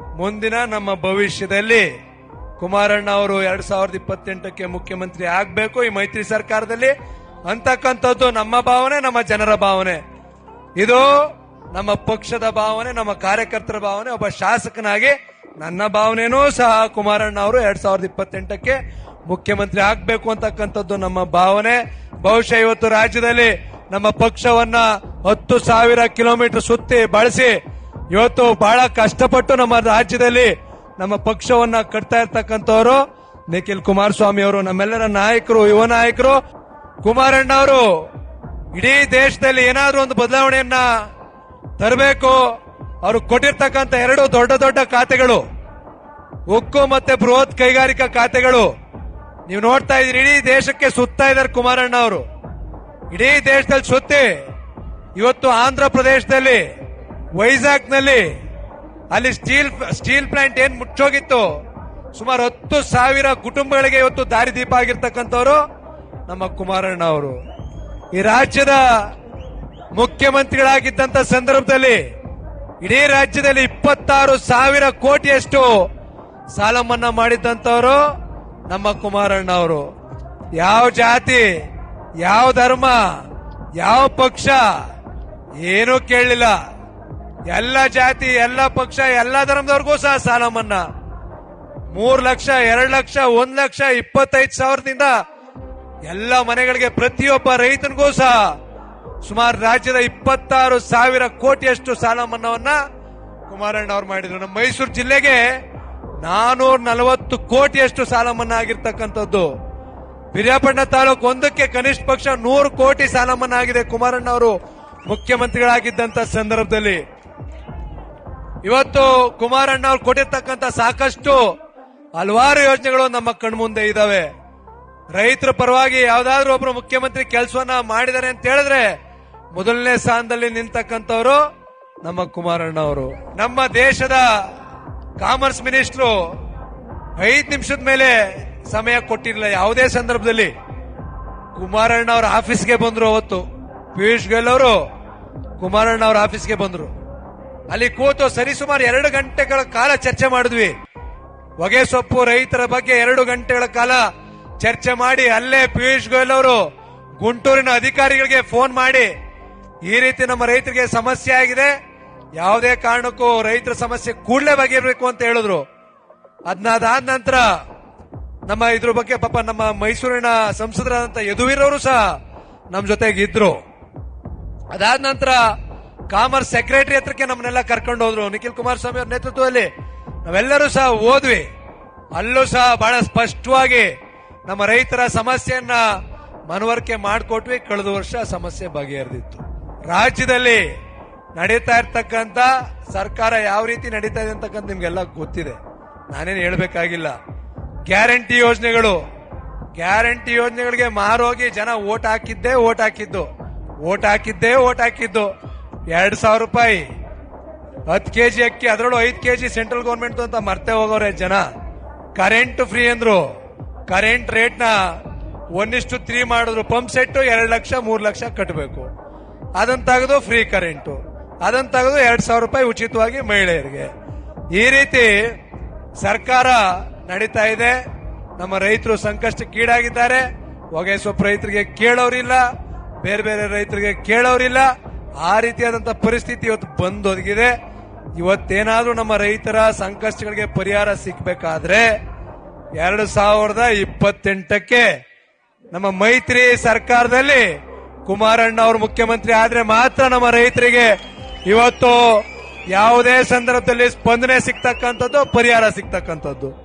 ಮುಂದಿನ ನಮ್ಮ ಭವಿಷ್ಯದಲ್ಲಿ ಕುಮಾರಣ್ಣ ಅವರು ಎರಡ್ ಸಾವಿರದ ಇಪ್ಪತ್ತೆಂಟಕ್ಕೆ ಮುಖ್ಯಮಂತ್ರಿ ಆಗ್ಬೇಕು ಈ ಮೈತ್ರಿ ಸರ್ಕಾರದಲ್ಲಿ. ಅಂತಕ್ಕಂಥದ್ದು ನಮ್ಮ ಭಾವನೆ, ನಮ್ಮ ಜನರ ಭಾವನೆ. ಇದು ನಮ್ಮ ಪಕ್ಷದ ಭಾವನೆ, ನಮ್ಮ ಕಾರ್ಯಕರ್ತರ ಭಾವನೆ. ಒಬ್ಬ ಶಾಸಕನಾಗಿ ನನ್ನ ಭಾವನೆನೂ ಸಹ ಕುಮಾರಣ್ಣ ಅವರು ಎರಡ್ ಸಾವಿರದ ಇಪ್ಪತ್ತೆಂಟಕ್ಕೆ ಮುಖ್ಯಮಂತ್ರಿ ಆಗ್ಬೇಕು ಅಂತಕ್ಕಂಥದ್ದು ನಮ್ಮ ಭಾವನೆ. ಬಹುಶಃ ಇವತ್ತು ರಾಜ್ಯದಲ್ಲಿ ನಮ್ಮ ಪಕ್ಷವನ್ನ ಹತ್ತು ಸಾವಿರ ಕಿಲೋಮೀಟರ್ ಸುತ್ತಿ ಬಳಸಿ ಇವತ್ತು ಬಹಳ ಕಷ್ಟಪಟ್ಟು ನಮ್ಮ ರಾಜ್ಯದಲ್ಲಿ ನಮ್ಮ ಪಕ್ಷವನ್ನ ಕಟ್ತಾ ಇರ್ತಕ್ಕಂಥವ್ರು ನಿಖಿಲ್ ಕುಮಾರಸ್ವಾಮಿ ಅವರು, ನಮ್ಮೆಲ್ಲರ ನಾಯಕರು, ಯುವ ನಾಯಕರು. ಕುಮಾರಣ್ಣ ಅವರು, ಇಡೀ ದೇಶದಲ್ಲಿ ಏನಾದ್ರೂ ಒಂದು ಬದಲಾವಣೆಯನ್ನ ತರಬೇಕು. ಅವರು ಕೊಟ್ಟಿರ್ತಕ್ಕಂಥ ಎರಡು ದೊಡ್ಡ ದೊಡ್ಡ ಖಾತೆಗಳು, ಉಕ್ಕು ಮತ್ತೆ ಬೃಹತ್ ಕೈಗಾರಿಕಾ ಖಾತೆಗಳು. ನೀವು ನೋಡ್ತಾ ಇದ್ದೀರಿ, ಇಡೀ ದೇಶಕ್ಕೆ ಸುತ್ತಾ ಇದ್ದಾರೆ ಕುಮಾರಣ್ಣ ಅವರು. ಇಡೀ ದೇಶದಲ್ಲಿ ಸುತ್ತಿ, ಇವತ್ತು ಆಂಧ್ರ ಪ್ರದೇಶದಲ್ಲಿ ವೈಜಾಗ್ನಲ್ಲಿ ಅಲ್ಲಿ ಸ್ಟೀಲ್ ಸ್ಟೀಲ್ ಪ್ಲಾಂಟ್ ಏನ್ ಮುಚ್ಚೋಗಿತ್ತು, ಸುಮಾರು ಹತ್ತು ಸಾವಿರ ಕುಟುಂಬಗಳಿಗೆ ಇವತ್ತು ದಾರಿದೀಪ ಆಗಿರ್ತಕ್ಕಂಥವ್ರು ನಮ್ಮ ಕುಮಾರಣ್ಣ ಅವರು. ಈ ರಾಜ್ಯದ ಮುಖ್ಯಮಂತ್ರಿಗಳಾಗಿದ್ದಂತ ಸಂದರ್ಭದಲ್ಲಿ ಇಡೀ ರಾಜ್ಯದಲ್ಲಿ ಇಪ್ಪತ್ತಾರು ಸಾವಿರ ಕೋಟಿಯಷ್ಟು ಸಾಲ ಮನ್ನಾ ಮಾಡಿದ್ದಂಥವರು ನಮ್ಮ ಕುಮಾರಣ್ಣ ಅವರು. ಯಾವ ಜಾತಿ, ಯಾವ ಧರ್ಮ, ಯಾವ ಪಕ್ಷ, ಏನೂ ಕೇಳಲಿಲ್ಲ. ಎಲ್ಲ ಜಾತಿ, ಎಲ್ಲ ಪಕ್ಷ, ಎಲ್ಲ ಧರ್ಮದವ್ರಿಗೂ ಸಹ ಸಾಲ ಮನ್ನಾ. ಮೂರ್ ಲಕ್ಷ, ಎರಡ್ ಲಕ್ಷ, ಒಂದ್ ಲಕ್ಷ, ಇಪ್ಪತ್ತೈದು ಸಾವಿರದಿಂದ ಎಲ್ಲ ಮನೆಗಳಿಗೆ ಪ್ರತಿಯೊಬ್ಬ ರೈತನಿಗೂ ಸಹ ಸುಮಾರು ರಾಜ್ಯದ ಇಪ್ಪತ್ತಾರು ಸಾವಿರ ಕೋಟಿಯಷ್ಟು ಸಾಲ ಮನ್ನಾವನ್ನ ಕುಮಾರಣ್ಣ ಅವರು ಮಾಡಿದ್ರು. ನಮ್ಮ ಮೈಸೂರು ಜಿಲ್ಲೆಗೆ ನಾನೂರ ನಲವತ್ತು ಕೋಟಿಯಷ್ಟು ಸಾಲ ಮನ್ನಾ ಆಗಿರ್ತಕ್ಕಂಥದ್ದು. ಪಿರಿಯಾಪಟ್ಟಣ ತಾಲೂಕು ಒಂದಕ್ಕೆ ಕನಿಷ್ಠ ಪಕ್ಷ ನೂರು ಕೋಟಿ ಸಾಲ ಮನ್ನಾ ಆಗಿದೆ ಕುಮಾರಣ್ಣ ಅವರು ಮುಖ್ಯಮಂತ್ರಿಗಳಾಗಿದ್ದಂತ ಸಂದರ್ಭದಲ್ಲಿ. ಇವತ್ತು ಕುಮಾರಣ್ಣ ಅವ್ರು ಕೊಟ್ಟಿರ್ತಕ್ಕಂಥ ಸಾಕಷ್ಟು ಹಲವಾರು ಯೋಜನೆಗಳು ನಮ್ಮ ಕಣ್ಮುಂದೆ ಇದಾವೆ. ರೈತರ ಪರವಾಗಿ ಯಾವ್ದಾದ್ರು ಒಬ್ರು ಮುಖ್ಯಮಂತ್ರಿ ಕೆಲಸವನ್ನ ಮಾಡಿದ್ದಾರೆ ಅಂತ ಹೇಳಿದ್ರೆ ಮೊದಲನೇ ಸ್ಥಾನದಲ್ಲಿ ನಿಂತಕ್ಕಂಥವ್ರು ನಮ್ಮ ಕುಮಾರಣ್ಣ ಅವರು. ನಮ್ಮ ದೇಶದ ಕಾಮರ್ಸ್ ಮಿನಿಸ್ಟ್ರು ಐದು ನಿಮಿಷದ ಮೇಲೆ ಸಮಯ ಕೊಟ್ಟಿರಲಿಲ್ಲ. ಯಾವುದೇ ಸಂದರ್ಭದಲ್ಲಿ ಕುಮಾರಣ್ಣ ಅವರ ಆಫೀಸ್ಗೆ ಬಂದ್ರು ಅವತ್ತು. ಪಿಯೂಷ್ ಗೋಯಲ್ ಅವರು ಕುಮಾರಣ್ಣ ಅವರ ಆಫೀಸ್ಗೆ ಬಂದ್ರು. ಅಲ್ಲಿ ಕೂತು ಸರಿಸುಮಾರು ಎರಡು ಗಂಟೆಗಳ ಕಾಲ ಚರ್ಚೆ ಮಾಡಿದ್ವಿ. ಹೊಗೆ ಸೊಪ್ಪು ರೈತರ ಬಗ್ಗೆ ಎರಡು ಗಂಟೆಗಳ ಕಾಲ ಚರ್ಚೆ ಮಾಡಿ ಅಲ್ಲೇ ಪಿಯೂಷ್ ಗೋಯಲ್ ಅವರು ಗುಂಟೂರಿನ ಅಧಿಕಾರಿಗಳಿಗೆ ಫೋನ್ ಮಾಡಿ, ಈ ರೀತಿ ನಮ್ಮ ರೈತರಿಗೆ ಸಮಸ್ಯೆ ಆಗಿದೆ, ಯಾವುದೇ ಕಾರಣಕ್ಕೂ ರೈತರ ಸಮಸ್ಯೆ ಕೂಡಲೇ ಅಂತ ಹೇಳಿದ್ರು. ಅದ್ನಾದಾದ ನಂತರ ನಮ್ಮ ಇದ್ರ ಬಗ್ಗೆ ಪಾಪ ನಮ್ಮ ಮೈಸೂರಿನ ಸಂಸದರಾದಂಥ ಯದುವೀರ್ ಅವರು ಸಹ ನಮ್ಮ ಜೊತೆಗೆ ಇದ್ರು ಅದಾದ ನಂತರ ಕಾಮರ್ಸ್ ಸೆಕ್ರೆಟರಿ ಹತ್ರಕ್ಕೆ ನಮ್ಮನ್ನೆಲ್ಲ ಕರ್ಕೊಂಡು ಹೋದ್ರು. ನಿಖಿಲ್ ಕುಮಾರಸ್ವಾಮಿ ಅವ್ರ ನೇತೃತ್ವದಲ್ಲಿ ನಾವೆಲ್ಲರೂ ಸಹ ಹೋದ್ವಿ ಅಲ್ಲೂ ಸಹ ಬಹಳ ಸ್ಪಷ್ಟವಾಗಿ ನಮ್ಮ ರೈತರ ಸಮಸ್ಯೆಯನ್ನ ಮನವರಿಕೆ ಮಾಡಿಕೊಟ್ವಿ. ಕಳೆದ ವರ್ಷ ಸಮಸ್ಯೆ ಬಗೆಹರಿದಿತ್ತು. ರಾಜ್ಯದಲ್ಲಿ ನಡೀತಾ ಇರ್ತಕ್ಕಂಥ ಸರ್ಕಾರ ಯಾವ ರೀತಿ ನಡೀತಾ ಇದೆ ಅಂತಕ್ಕಂಥ ನಿಮ್ಗೆಲ್ಲ ಗೊತ್ತಿದೆ. ನಾನೇನು ಹೇಳಬೇಕಾಗಿಲ್ಲ. ಗ್ಯಾರಂಟಿ ಯೋಜನೆಗಳು. ಗ್ಯಾರಂಟಿ ಯೋಜನೆಗಳಿಗೆ ಮಾರೋಗಿ ಜನ ಓಟ್ ಹಾಕಿದ್ದೇ ಓಟ್ ಹಾಕಿದ್ದು. ಓಟ್ ಹಾಕಿದ್ದೇ ಓಟ್ ಹಾಕಿದ್ದು. ಎರಡ್ ಸಾವಿರ ರೂಪಾಯಿ. ಹತ್ತು ಕೆ ಜಿ ಅಕ್ಕಿ, ಅದರಲ್ಲೂ ಐದು ಕೆ ಜಿ ಸೆಂಟ್ರಲ್ ಗೌರ್ಮೆಂಟ್ ಅಂತ ಮರ್ತೆ ಹೋಗೋರೆ ಜನ. ಕರೆಂಟ್ ಫ್ರೀ ಅಂದ್ರು. ಕರೆಂಟ್ ರೇಟ್ನ ಒನ್ನಿಷ್ಟು ತ್ರೀ ಮಾಡಿದ್ರು. ಪಂಪ್ ಸೆಟ್ ಎರಡು ಲಕ್ಷ, ಮೂರು ಲಕ್ಷ ಕಟ್ಟಬೇಕು ಅದನ್ನ ತೆಗೆದು ಫ್ರೀ ಕರೆಂಟು. ಅದನ್ನ ತೆಗೆದು ಎರಡ್ ಸಾವಿರ ರೂಪಾಯಿ ಉಚಿತವಾಗಿ ಮಹಿಳೆಯರಿಗೆ. ಈ ರೀತಿ ಸರ್ಕಾರ ನಡೀತಾ ಇದೆ. ನಮ್ಮ ರೈತರು ಸಂಕಷ್ಟಕ್ಕೀಡಾಗಿದ್ದಾರೆ ಹೊಗೆ ಸೊಪ್ಪು ರೈತರಿಗೆ ಕೇಳೋರಿಲ್ಲ. ಬೇರೆ ಬೇರೆ ರೈತರಿಗೆ ಕೇಳೋರಿಲ್ಲ. ಆ ರೀತಿಯಾದಂತಹ ಪರಿಸ್ಥಿತಿ ಇವತ್ತು ಬಂದೊದಗಿದೆ. ಇವತ್ತೇನಾದ್ರೂ ನಮ್ಮ ರೈತರ ಸಂಕಷ್ಟಗಳಿಗೆ ಪರಿಹಾರ ಸಿಗ್ಬೇಕಾದ್ರೆ ಎರಡು ಸಾವಿರದ ಇಪ್ಪತ್ತೆಂಟಕ್ಕೆ ನಮ್ಮ ಮೈತ್ರಿ ಸರ್ಕಾರದಲ್ಲಿ ಕುಮಾರಣ್ಣ ಅವರು ಮುಖ್ಯಮಂತ್ರಿ ಆದ್ರೆ ಮಾತ್ರ ನಮ್ಮ ರೈತರಿಗೆ ಇವತ್ತು ಯಾವುದೇ ಸಂದರ್ಭದಲ್ಲಿ ಸ್ಪಂದನೆ ಸಿಗ್ತಕ್ಕಂಥದ್ದು, ಪರಿಹಾರ ಸಿಗ್ತಕ್ಕಂಥದ್ದು.